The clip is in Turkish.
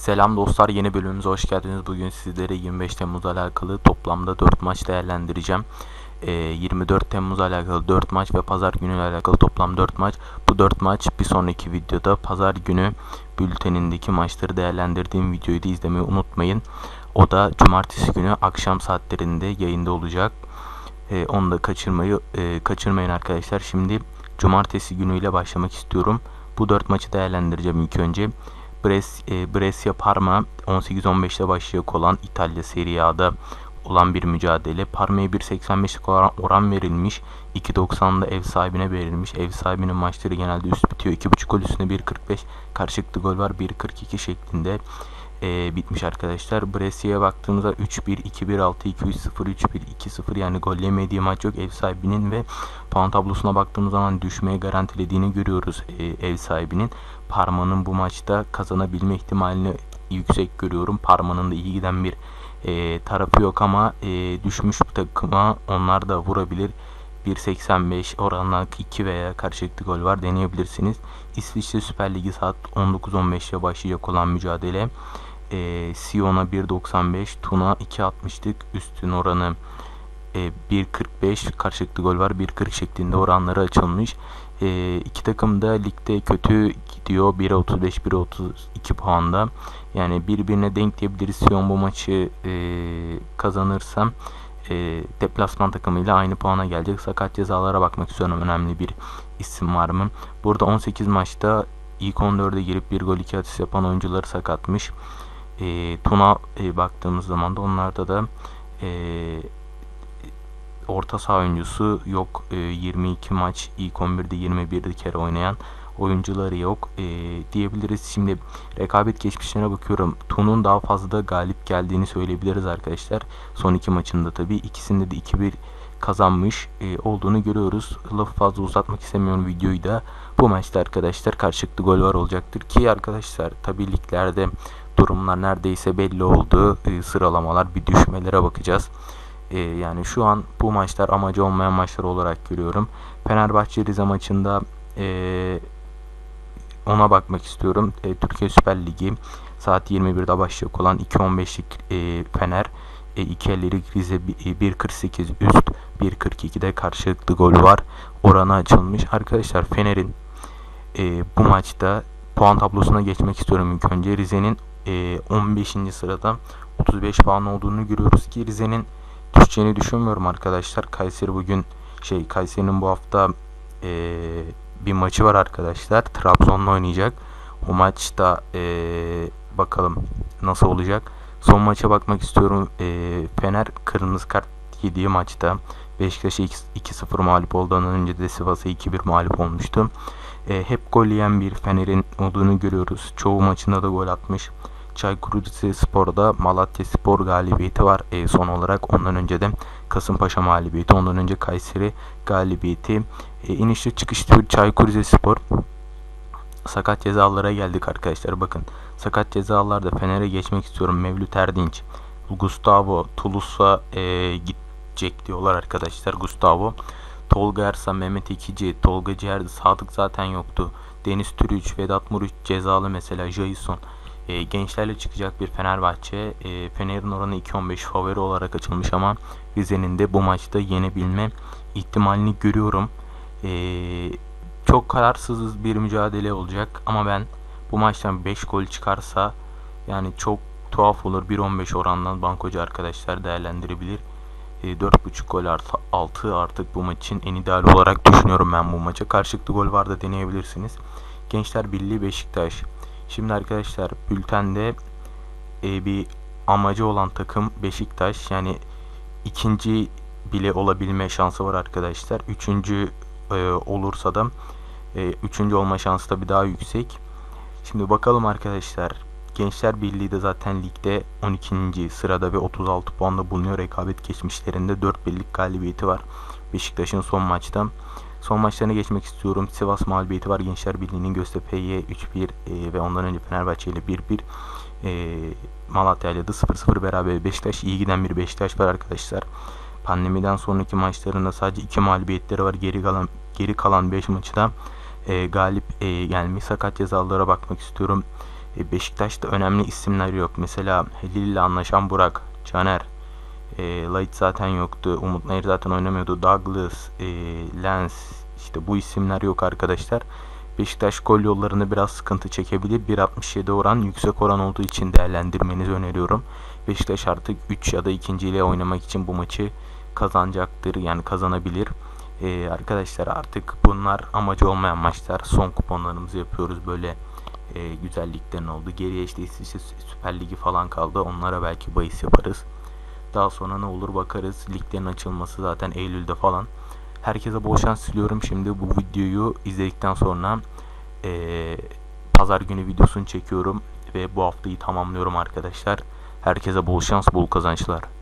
Selam dostlar yeni bölümümüze hoş geldiniz. Bugün sizlere 25 Temmuz alakalı toplamda 4 maç değerlendireceğim. Ee, 24 Temmuz alakalı 4 maç ve pazar günü alakalı toplam 4 maç. Bu 4 maç bir sonraki videoda pazar günü bültenindeki maçları değerlendirdiğim videoyu da izlemeyi unutmayın. O da cumartesi günü akşam saatlerinde yayında olacak. Ee, onu da kaçırmayı e, kaçırmayın arkadaşlar. Şimdi cumartesi günüyle başlamak istiyorum. Bu 4 maçı değerlendireceğim ilk önce. Bres, e, Brescia Parma 18-15'te başlayacak olan İtalya Serie A'da olan bir mücadele. Parma'ya 1.85'lik oran, oran verilmiş. 2.90'da ev sahibine verilmiş. Ev sahibinin maçları genelde üst bitiyor. 2.5 gol üstüne 1.45. Karşılıklı gol var 1.42 şeklinde e, bitmiş arkadaşlar. Brescia'ya baktığımızda 3-1, 2-1, 6-2, 3-0, 3-1, 2-0 yani gol yemediği maç yok. Ev sahibinin ve puan tablosuna baktığımız zaman düşmeye garantilediğini görüyoruz e, ev sahibinin. Parma'nın bu maçta kazanabilme ihtimalini yüksek görüyorum. Parma'nın da iyi giden bir e, tarafı yok ama e, düşmüş bir takıma onlar da vurabilir. 1.85 oranla 2 veya karşılıklı gol var deneyebilirsiniz. İsviçre Süper Ligi saat 19.15'te başlayacak olan mücadele. E, Sion'a 1.95, Tuna 2.60'lık üstün oranı e, 1.45 karşılıklı gol var 1.40 şeklinde oranları açılmış. E, iki takım da ligde kötü gidiyor 1.35 1.32 puanda. Yani birbirine denk diyebiliriz. Sion bu maçı e, kazanırsam e, deplasman takımıyla aynı puana gelecek. Sakat cezalara bakmak istiyorum. Önemli bir isim var mı? Burada 18 maçta ilk 14'e girip bir gol iki atış yapan oyuncuları sakatmış. E, Tuna e, baktığımız zaman da onlarda da e, orta saha oyuncusu yok. E, 22 maç ilk 11'de 21 kere oynayan oyuncuları yok e, diyebiliriz. Şimdi rekabet geçmişlerine bakıyorum. Tun'un daha fazla da galip geldiğini söyleyebiliriz arkadaşlar. Son iki maçında tabii. ikisinde de 2-1 kazanmış e, olduğunu görüyoruz. Lafı fazla uzatmak istemiyorum videoyu da. Bu maçta arkadaşlar karşılıklı gol var olacaktır ki arkadaşlar tabii liglerde durumlar neredeyse belli oldu. E, sıralamalar bir düşmelere bakacağız. E, yani şu an bu maçlar amacı olmayan maçlar olarak görüyorum. Fenerbahçe Rize maçında e, ona bakmak istiyorum. E, Türkiye Süper Ligi saat 21'de başlayacak olan 2.15'lik e, Fener e, 2.50'lik Rize 1.48 e, üst 1.42'de karşılıklı gol var. Oranı açılmış. Arkadaşlar Fener'in e, bu maçta puan tablosuna geçmek istiyorum ilk önce. Rize'nin e, 15. sırada 35 puan olduğunu görüyoruz ki Rize'nin düşeceğini düşünmüyorum arkadaşlar. Kayseri bugün şey Kayseri'nin bu hafta e, bir maçı var arkadaşlar. Trabzon'la oynayacak. O maçta e, bakalım nasıl olacak. Son maça bakmak istiyorum. E, Fener kırmızı kart yediği maçta Beşiktaş'a 2-0 mağlup olduğundan önce de Sivas'a 2-1 mağlup olmuştu. E, hep gol yiyen bir Fener'in olduğunu görüyoruz. Çoğu maçında da gol atmış. Çaykur Rizespor'da Malatya Spor galibiyeti var e, son olarak. Ondan önce de Kasımpaşa mağlubiyeti. Ondan önce Kayseri galibiyeti. E, inişli çıkışlı bir Çaykur Rizespor. Sakat cezalara geldik arkadaşlar. Bakın sakat cezalarda Fener'e geçmek istiyorum. Mevlüt Erdinç, Gustavo Toulouse'a e, gidecek diyorlar arkadaşlar. Gustavo. Tolga Ersa, Mehmet İkici, Tolga Ciğerdi, Sadık zaten yoktu. Deniz Türüç, Vedat Muriç cezalı mesela Jason. E, gençlerle çıkacak bir Fenerbahçe. E, Fener'in oranı 2.15 favori olarak açılmış ama Rize'nin de bu maçta yenebilme ihtimalini görüyorum. E, çok kararsız bir mücadele olacak ama ben bu maçtan 5 gol çıkarsa yani çok tuhaf olur. 1.15 orandan bankocu arkadaşlar değerlendirebilir. E, 4.5 gol artı 6 artık bu maç için en ideal olarak düşünüyorum ben bu maça. Karşılıklı gol var da deneyebilirsiniz. Gençler Birliği Beşiktaş. Şimdi arkadaşlar bültende e, bir amacı olan takım Beşiktaş. Yani ikinci bile olabilme şansı var arkadaşlar. Üçüncü e, olursa da e, üçüncü olma şansı tabii daha yüksek. Şimdi bakalım arkadaşlar. Gençler Birliği de zaten ligde 12. sırada ve 36 puanda bulunuyor. Rekabet geçmişlerinde 4 birlik galibiyeti var. Beşiktaş'ın son maçta. Son maçlarına geçmek istiyorum. Sivas mağlubiyeti var. Gençler Birliği'nin Göztepe'ye 3-1 e, ve ondan önce Fenerbahçe ile 1-1 e, Malatya ile de 0-0 beraber Beşiktaş iyi giden bir Beşiktaş var arkadaşlar. Pandemiden sonraki maçlarında sadece 2 mağlubiyetleri var. Geri kalan geri kalan 5 maçı da e, galip e, gelmiş. Sakat cezalara bakmak istiyorum. E, Beşiktaş'ta önemli isimler yok. Mesela Halil ile anlaşan Burak, Caner, e, Lait zaten yoktu. Umut Nayır zaten oynamıyordu. Douglas, e, Lens işte bu isimler yok arkadaşlar. Beşiktaş gol yollarında biraz sıkıntı çekebilir. 1.67 oran yüksek oran olduğu için değerlendirmenizi öneriyorum. Beşiktaş artık 3 ya da 2. ile oynamak için bu maçı kazanacaktır. Yani kazanabilir. Ee, arkadaşlar artık bunlar amacı olmayan maçlar. Son kuponlarımızı yapıyoruz. Böyle e, güzelliklerin oldu. Geriye işte İsviçre Süper Ligi falan kaldı. Onlara belki bahis yaparız. Daha sonra ne olur bakarız. Liglerin açılması zaten Eylül'de falan. Herkese bol şans diliyorum. Şimdi bu videoyu izledikten sonra e, pazar günü videosunu çekiyorum ve bu haftayı tamamlıyorum arkadaşlar. Herkese bol şans, bol kazançlar.